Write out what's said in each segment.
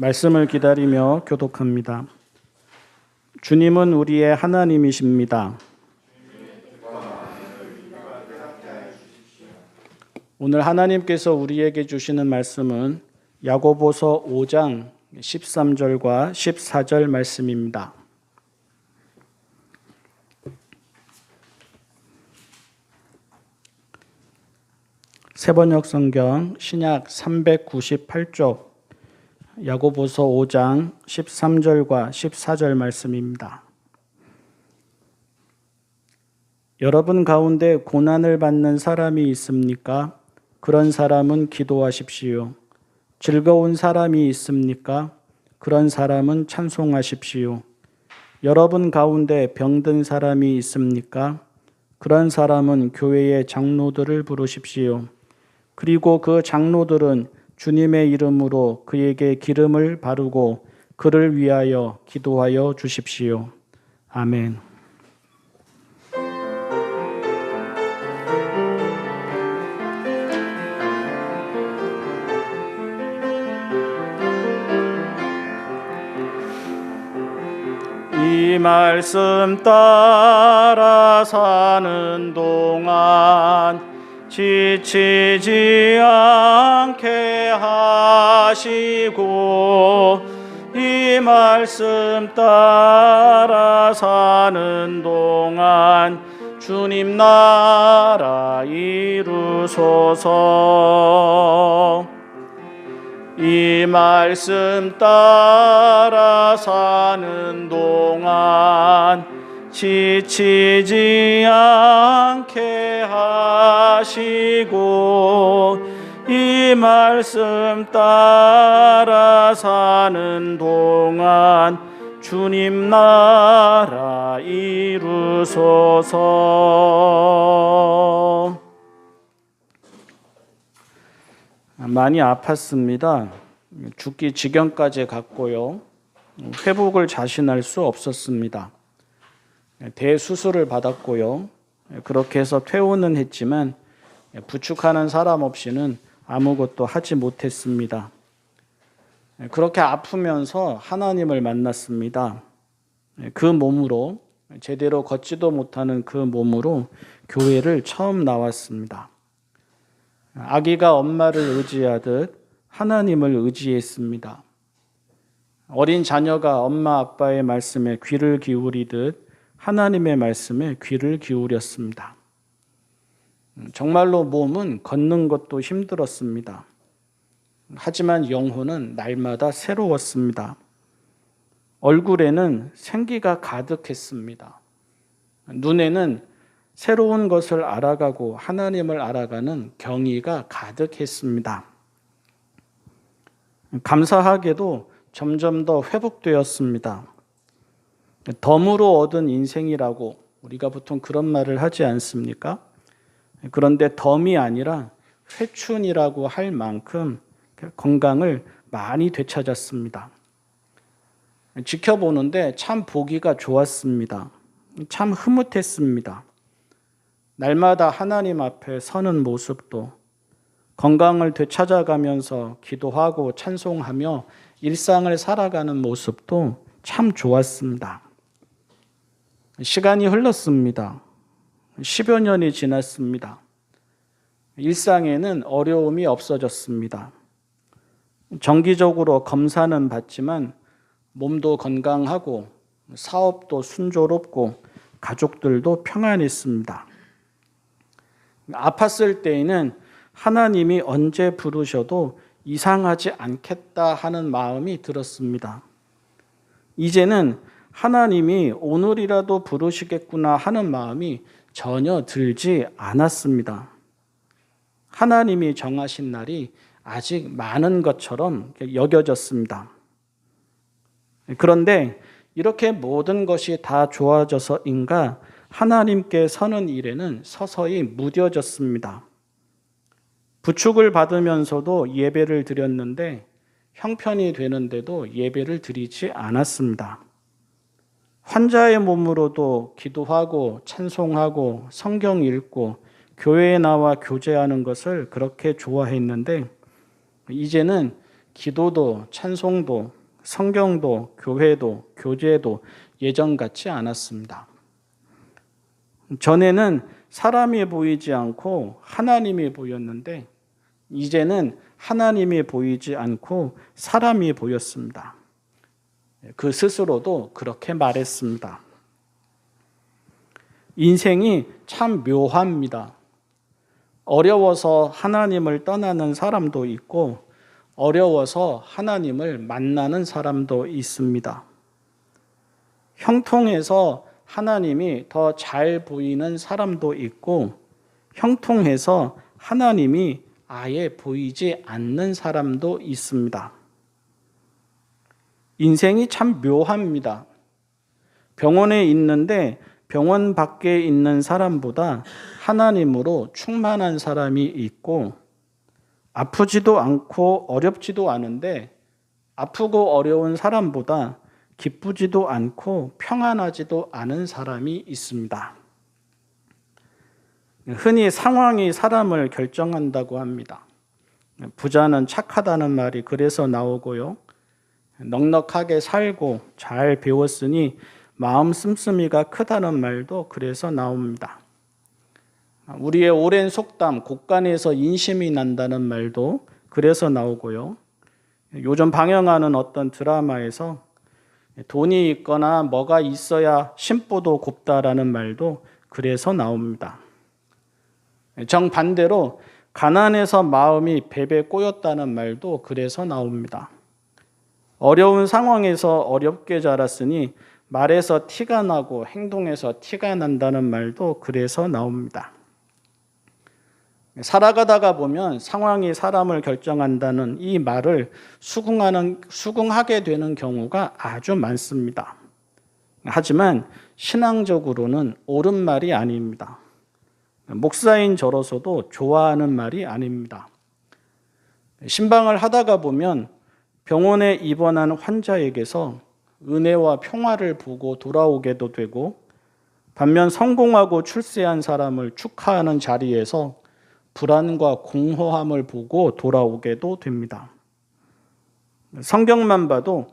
말씀을 기다리며 교독합니다. 주님은 우리의 하나님이십니다. 오늘 하나님께서 우리에게 주시는 말씀은 야고보서 5장 13절과 14절 말씀입니다. 세번역 성경 신약 398쪽 야고보서 5장 13절과 14절 말씀입니다. 여러분 가운데 고난을 받는 사람이 있습니까? 그런 사람은 기도하십시오. 즐거운 사람이 있습니까? 그런 사람은 찬송하십시오. 여러분 가운데 병든 사람이 있습니까? 그런 사람은 교회의 장로들을 부르십시오. 그리고 그 장로들은 주님의 이름으로 그에게 기름을 바르고 그를 위하여 기도하여 주십시오. 아멘. 이 말씀 따라 사는 동안 지치지 않게 하시고 이 말씀 따라 사는 동안 주님 나라 이루소서. 이 말씀 따라 사는 동안 지치지 않게 하시고 이 말씀 따라 사는 동안 주님 나라 이루소서 많이 아팠습니다. 죽기 지경까지 갔고요. 회복을 자신할 수 없었습니다. 대수술을 받았고요. 그렇게 해서 퇴원은 했지만 부축하는 사람 없이는 아무것도 하지 못했습니다. 그렇게 아프면서 하나님을 만났습니다. 그 몸으로 제대로 걷지도 못하는 그 몸으로 교회를 처음 나왔습니다. 아기가 엄마를 의지하듯 하나님을 의지했습니다. 어린 자녀가 엄마 아빠의 말씀에 귀를 기울이듯 하나님의 말씀에 귀를 기울였습니다. 정말로 몸은 걷는 것도 힘들었습니다. 하지만 영혼은 날마다 새로웠습니다. 얼굴에는 생기가 가득했습니다. 눈에는 새로운 것을 알아가고 하나님을 알아가는 경의가 가득했습니다. 감사하게도 점점 더 회복되었습니다. 덤으로 얻은 인생이라고 우리가 보통 그런 말을 하지 않습니까? 그런데 덤이 아니라 회춘이라고 할 만큼 건강을 많이 되찾았습니다. 지켜보는데 참 보기가 좋았습니다. 참 흐뭇했습니다. 날마다 하나님 앞에 서는 모습도 건강을 되찾아가면서 기도하고 찬송하며 일상을 살아가는 모습도 참 좋았습니다. 시간이 흘렀습니다. 10여 년이 지났습니다. 일상에는 어려움이 없어졌습니다. 정기적으로 검사는 받지만 몸도 건강하고 사업도 순조롭고 가족들도 평안했습니다. 아팠을 때에는 하나님이 언제 부르셔도 이상하지 않겠다 하는 마음이 들었습니다. 이제는 하나님이 오늘이라도 부르시겠구나 하는 마음이 전혀 들지 않았습니다. 하나님이 정하신 날이 아직 많은 것처럼 여겨졌습니다. 그런데 이렇게 모든 것이 다 좋아져서인가 하나님께 서는 일에는 서서히 무뎌졌습니다. 부축을 받으면서도 예배를 드렸는데 형편이 되는데도 예배를 드리지 않았습니다. 환자의 몸으로도 기도하고 찬송하고 성경 읽고 교회에 나와 교제하는 것을 그렇게 좋아했는데 이제는 기도도 찬송도 성경도 교회도 교제도 예전 같지 않았습니다. 전에는 사람이 보이지 않고 하나님이 보였는데 이제는 하나님이 보이지 않고 사람이 보였습니다. 그 스스로도 그렇게 말했습니다. 인생이 참 묘합니다. 어려워서 하나님을 떠나는 사람도 있고 어려워서 하나님을 만나는 사람도 있습니다. 형통해서 하나님이 더 잘 보이는 사람도 있고 형통해서 하나님이 아예 보이지 않는 사람도 있습니다. 인생이 참 묘합니다. 병원에 있는데 병원 밖에 있는 사람보다 하나님으로 충만한 사람이 있고 아프지도 않고 어렵지도 않은데 아프고 어려운 사람보다 기쁘지도 않고 평안하지도 않은 사람이 있습니다. 흔히 상황이 사람을 결정한다고 합니다. 부자는 착하다는 말이 그래서 나오고요. 넉넉하게 살고 잘 배웠으니 마음 씀씀이가 크다는 말도 그래서 나옵니다. 우리의 오랜 속담, 곳간에서 인심이 난다는 말도 그래서 나오고요. 요즘 방영하는 어떤 드라마에서 돈이 있거나 뭐가 있어야 심보도 곱다라는 말도 그래서 나옵니다. 정반대로 가난해서 마음이 베베 꼬였다는 말도 그래서 나옵니다. 어려운 상황에서 어렵게 자랐으니 말에서 티가 나고 행동에서 티가 난다는 말도 그래서 나옵니다. 살아가다가 보면 상황이 사람을 결정한다는 이 말을 수긍하는, 수긍하게 되는 경우가 아주 많습니다. 하지만 신앙적으로는 옳은 말이 아닙니다. 목사인 저로서도 좋아하는 말이 아닙니다. 신방을 하다가 보면 병원에 입원한 환자에게서 은혜와 평화를 보고 돌아오게도 되고 반면 성공하고 출세한 사람을 축하하는 자리에서 불안과 공허함을 보고 돌아오게도 됩니다. 성경만 봐도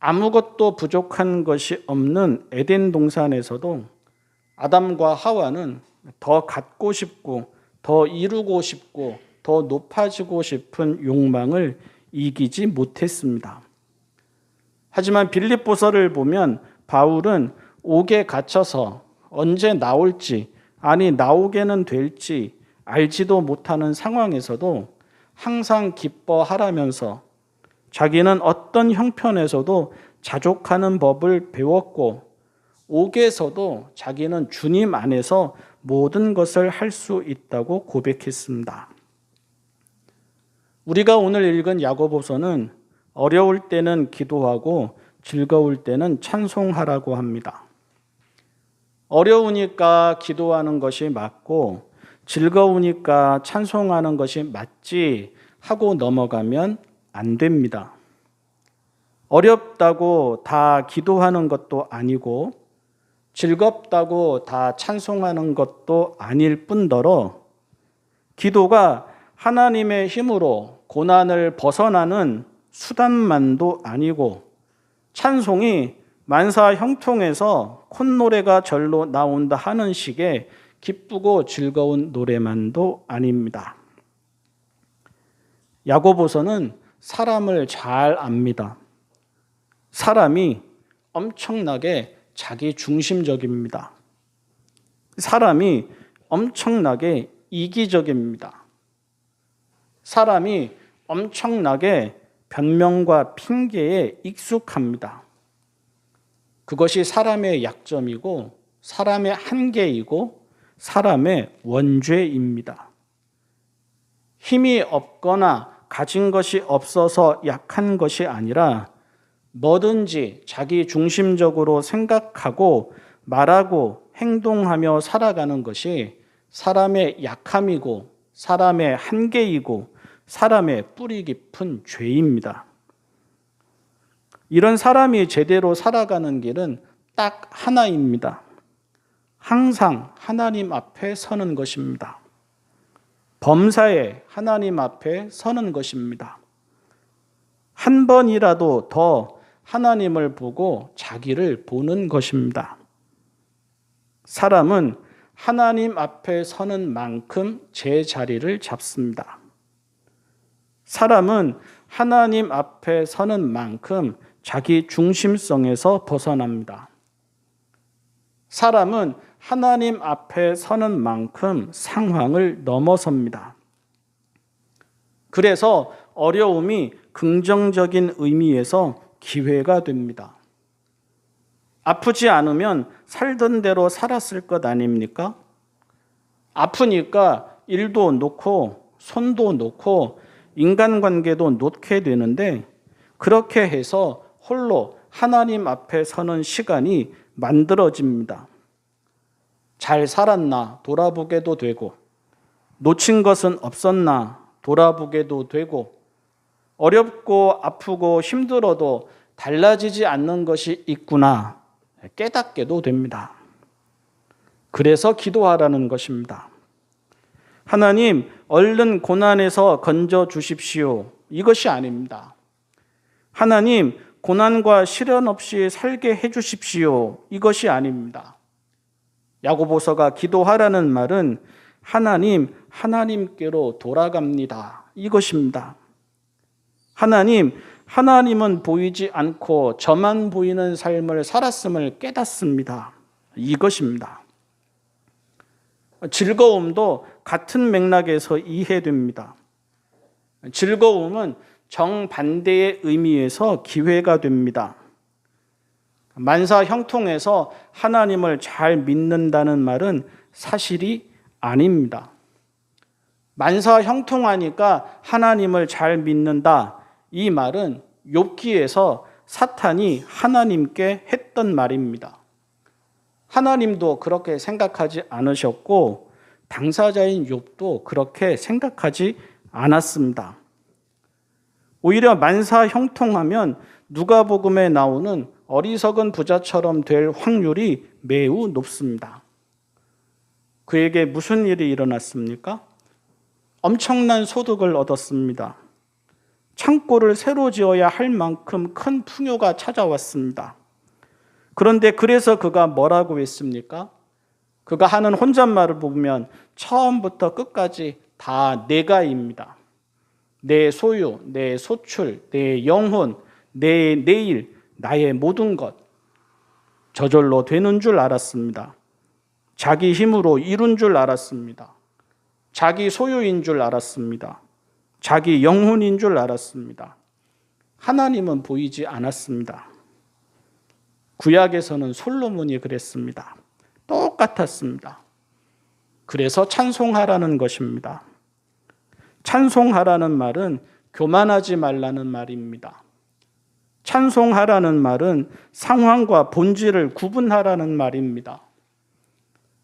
아무것도 부족한 것이 없는 에덴 동산에서도 아담과 하와는 더 갖고 싶고 더 이루고 싶고 더 높아지고 싶은 욕망을 이기지 못했습니다. 하지만 빌립보서를 보면 바울은 옥에 갇혀서 언제 나올지 아니 나오게는 될지 알지도 못하는 상황에서도 항상 기뻐하라면서 자기는 어떤 형편에서도 자족하는 법을 배웠고 옥에서도 자기는 주님 안에서 모든 것을 할 수 있다고 고백했습니다. 우리가 오늘 읽은 야고보서는 어려울 때는 기도하고 즐거울 때는 찬송하라고 합니다. 어려우니까 기도하는 것이 맞고 즐거우니까 찬송하는 것이 맞지 하고 넘어가면 안 됩니다. 어렵다고 다 기도하는 것도 아니고 즐겁다고 다 찬송하는 것도 아닐 뿐더러 기도가 하나님의 힘으로 고난을 벗어나는 수단만도 아니고 찬송이 만사 형통해서 콧노래가 절로 나온다 하는 식의 기쁘고 즐거운 노래만도 아닙니다. 야고보서는 사람을 잘 압니다. 사람이 엄청나게 자기 중심적입니다. 사람이 엄청나게 이기적입니다. 사람이 엄청나게 변명과 핑계에 익숙합니다. 그것이 사람의 약점이고 사람의 한계이고 사람의 원죄입니다. 힘이 없거나 가진 것이 없어서 약한 것이 아니라 뭐든지 자기 중심적으로 생각하고 말하고 행동하며 살아가는 것이 사람의 약함이고 사람의 한계이고 사람의 뿌리 깊은 죄입니다. 이런 사람이 제대로 살아가는 길은 딱 하나입니다. 항상 하나님 앞에 서는 것입니다. 범사에 하나님 앞에 서는 것입니다. 한 번이라도 더 하나님을 보고 자기를 보는 것입니다. 사람은 하나님 앞에 서는 만큼 제 자리를 잡습니다. 사람은 하나님 앞에 서는 만큼 자기 중심성에서 벗어납니다. 사람은 하나님 앞에 서는 만큼 상황을 넘어섭니다. 그래서 어려움이 긍정적인 의미에서 기회가 됩니다. 아프지 않으면 살던 대로 살았을 것 아닙니까? 아프니까 일도 놓고 손도 놓고 인간관계도 놓게 되는데 그렇게 해서 홀로 하나님 앞에 서는 시간이 만들어집니다. 잘 살았나 돌아보게도 되고 놓친 것은 없었나 돌아보게도 되고 어렵고 아프고 힘들어도 달라지지 않는 것이 있구나 깨닫게도 됩니다. 그래서 기도하라는 것입니다. 하나님, 얼른 고난에서 건져 주십시오. 이것이 아닙니다. 하나님, 고난과 시련 없이 살게 해 주십시오. 이것이 아닙니다. 야고보서가 기도하라는 말은 하나님, 하나님께로 돌아갑니다. 이것입니다. 하나님, 하나님은 보이지 않고 저만 보이는 삶을 살았음을 깨닫습니다. 이것입니다. 즐거움도 같은 맥락에서 이해됩니다. 즐거움은 정반대의 의미에서 기회가 됩니다. 만사 형통해서 하나님을 잘 믿는다는 말은 사실이 아닙니다. 만사 형통하니까 하나님을 잘 믿는다. 이 말은 욥기에서 사탄이 하나님께 했던 말입니다. 하나님도 그렇게 생각하지 않으셨고 당사자인 욥도 그렇게 생각하지 않았습니다. 오히려 만사 형통하면 누가복음에 나오는 어리석은 부자처럼 될 확률이 매우 높습니다. 그에게 무슨 일이 일어났습니까? 엄청난 소득을 얻었습니다. 창고를 새로 지어야 할 만큼 큰 풍요가 찾아왔습니다. 그런데 그래서 그가 뭐라고 했습니까? 그가 하는 혼잣말을 보면 처음부터 끝까지 다 내가입니다. 내 소유, 내 소출, 내 영혼, 내 내일, 나의 모든 것. 저절로 되는 줄 알았습니다. 자기 힘으로 이룬 줄 알았습니다. 자기 소유인 줄 알았습니다. 자기 영혼인 줄 알았습니다. 하나님은 보이지 않았습니다. 구약에서는 솔로몬이 그랬습니다. 똑같았습니다. 그래서 찬송하라는 것입니다. 찬송하라는 말은 교만하지 말라는 말입니다. 찬송하라는 말은 상황과 본질을 구분하라는 말입니다.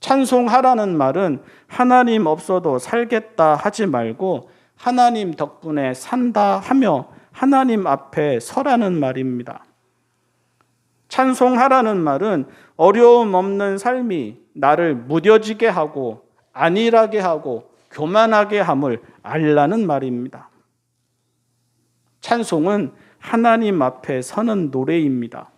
찬송하라는 말은 하나님 없어도 살겠다 하지 말고 하나님 덕분에 산다 하며 하나님 앞에 서라는 말입니다. 찬송하라는 말은 어려움 없는 삶이 나를 무뎌지게 하고 안일하게 하고 교만하게 함을 알라는 말입니다. 찬송은 하나님 앞에 서는 노래입니다.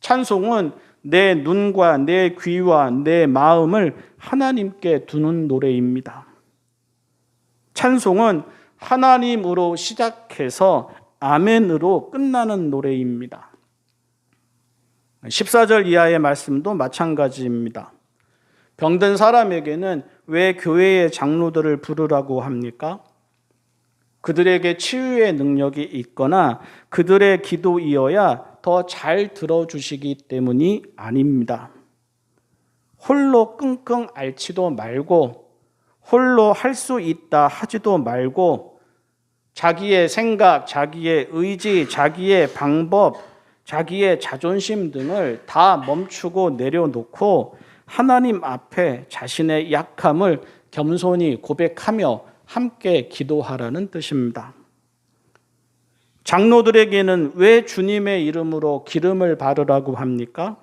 찬송은 내 눈과 내 귀와 내 마음을 하나님께 두는 노래입니다. 찬송은 하나님으로 시작해서 아멘으로 끝나는 노래입니다. 14절 이하의 말씀도 마찬가지입니다. 병든 사람에게는 왜 교회의 장로들을 부르라고 합니까? 그들에게 치유의 능력이 있거나 그들의 기도이어야 더 잘 들어주시기 때문이 아닙니다. 홀로 끙끙 앓지도 말고 홀로 할 수 있다 하지도 말고 자기의 생각, 자기의 의지, 자기의 방법, 자기의 자존심 등을 다 멈추고 내려놓고 하나님 앞에 자신의 약함을 겸손히 고백하며 함께 기도하라는 뜻입니다. 장로들에게는 왜 주님의 이름으로 기름을 바르라고 합니까?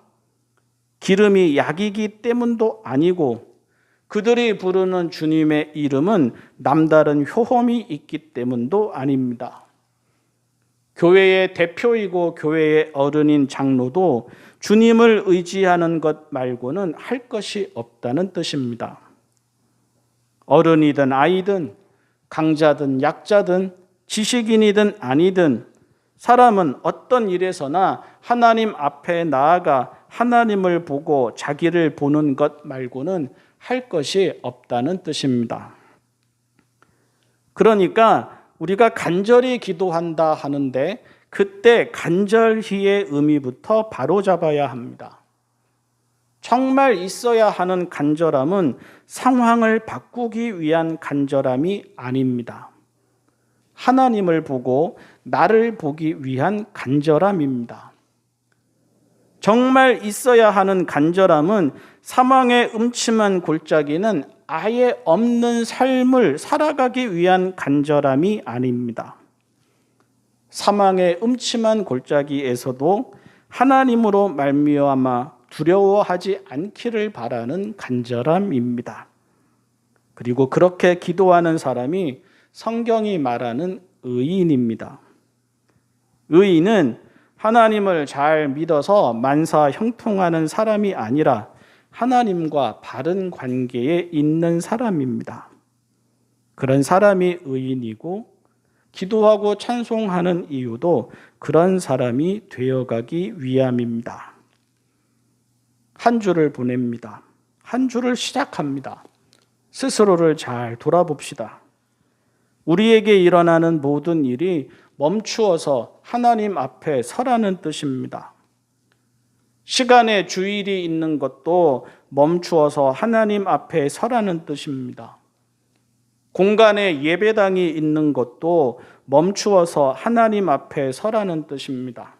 기름이 약이기 때문도 아니고 그들이 부르는 주님의 이름은 남다른 효험이 있기 때문도 아닙니다. 교회의 대표이고 교회의 어른인 장로도 주님을 의지하는 것 말고는 할 것이 없다는 뜻입니다. 어른이든 아이든 강자든 약자든 지식인이든 아니든 사람은 어떤 일에서나 하나님 앞에 나아가 하나님을 보고 자기를 보는 것 말고는 할 것이 없다는 뜻입니다. 그러니까 우리가 간절히 기도한다 하는데 그때 간절히의 의미부터 바로 잡아야 합니다. 정말 있어야 하는 간절함은 상황을 바꾸기 위한 간절함이 아닙니다. 하나님을 보고 나를 보기 위한 간절함입니다. 정말 있어야 하는 간절함은 사망의 음침한 골짜기는 아예 없는 삶을 살아가기 위한 간절함이 아닙니다. 사망의 음침한 골짜기에서도 하나님으로 말미암아 두려워하지 않기를 바라는 간절함입니다. 그리고 그렇게 기도하는 사람이 성경이 말하는 의인입니다. 의인은 하나님을 잘 믿어서 만사 형통하는 사람이 아니라 하나님과 바른 관계에 있는 사람입니다. 그런 사람이 의인이고 기도하고 찬송하는 이유도 그런 사람이 되어가기 위함입니다. 한 주를 보냅니다. 한 주를 시작합니다. 스스로를 잘 돌아봅시다. 우리에게 일어나는 모든 일이 멈추어서 하나님 앞에 서라는 뜻입니다. 시간에 주일이 있는 것도 멈추어서 하나님 앞에 서라는 뜻입니다. 공간에 예배당이 있는 것도 멈추어서 하나님 앞에 서라는 뜻입니다.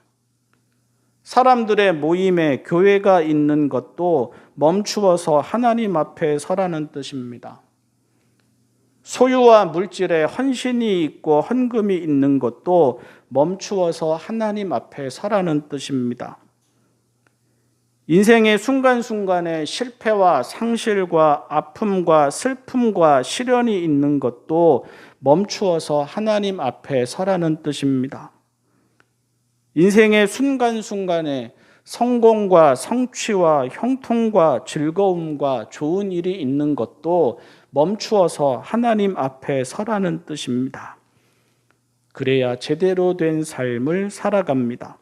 사람들의 모임에 교회가 있는 것도 멈추어서 하나님 앞에 서라는 뜻입니다. 소유와 물질에 헌신이 있고 헌금이 있는 것도 멈추어서 하나님 앞에 서라는 뜻입니다. 인생의 순간순간에 실패와 상실과 아픔과 슬픔과 시련이 있는 것도 멈추어서 하나님 앞에 서라는 뜻입니다. 인생의 순간순간에 성공과 성취와 형통과 즐거움과 좋은 일이 있는 것도 멈추어서 하나님 앞에 서라는 뜻입니다. 그래야 제대로 된 삶을 살아갑니다.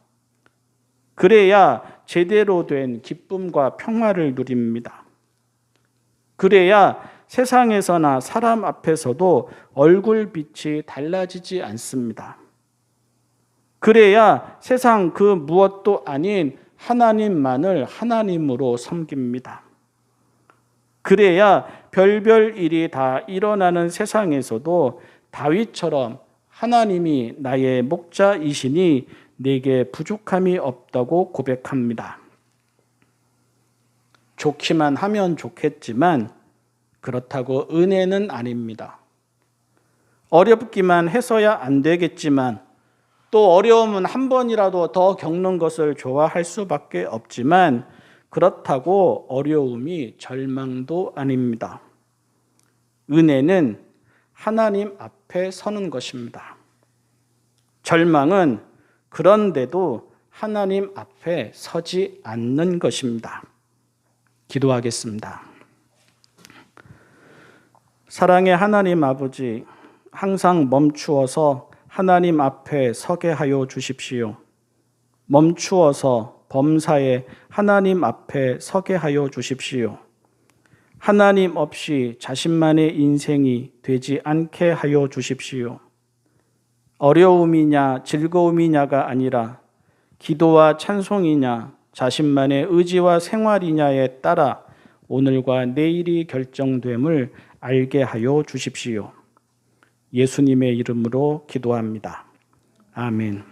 그래야 제대로 된 기쁨과 평화를 누립니다. 그래야 세상에서나 사람 앞에서도 얼굴빛이 달라지지 않습니다. 그래야 세상 그 무엇도 아닌 하나님만을 하나님으로 섬깁니다. 그래야 별별 일이 다 일어나는 세상에서도 다윗처럼 하나님이 나의 목자이시니 내게 부족함이 없다고 고백합니다. 좋기만 하면 좋겠지만 그렇다고 은혜는 아닙니다. 어렵기만 해서야 안 되겠지만 또 어려움은 한 번이라도 더 겪는 것을 좋아할 수밖에 없지만 그렇다고 어려움이 절망도 아닙니다. 은혜는 하나님 앞에 서는 것입니다. 절망은 그런데도 하나님 앞에 서지 않는 것입니다. 기도하겠습니다. 사랑의 하나님 아버지, 항상 멈추어서 하나님 앞에 서게 하여 주십시오. 멈추어서 범사에 하나님 앞에 서게 하여 주십시오. 하나님 없이 자신만의 인생이 되지 않게 하여 주십시오. 어려움이냐 즐거움이냐가 아니라 기도와 찬송이냐 자신만의 의지와 생활이냐에 따라 오늘과 내일이 결정됨을 알게 하여 주십시오. 예수님의 이름으로 기도합니다. 아멘.